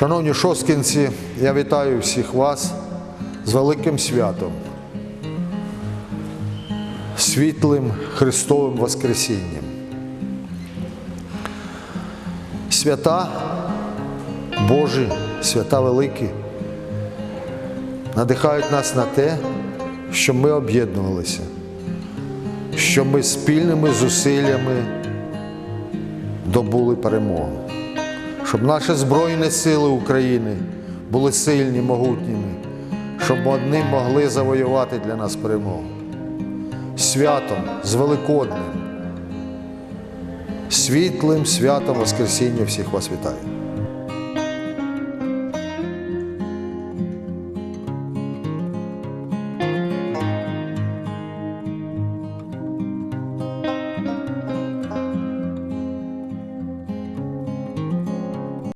Шановні шосткинці, я вітаю всіх вас з великим святом, світлим Христовим Воскресінням. Свята Божі, свята великі, надихають нас на те, щоб ми об'єднувалися, щоб ми спільними зусиллями добули перемогу щоб наші Збройні сили України були сильні, могутніми, щоб вони могли завоювати для нас перемогу. Святом з Великодним, світлим святом Воскресіння всіх вас вітаю.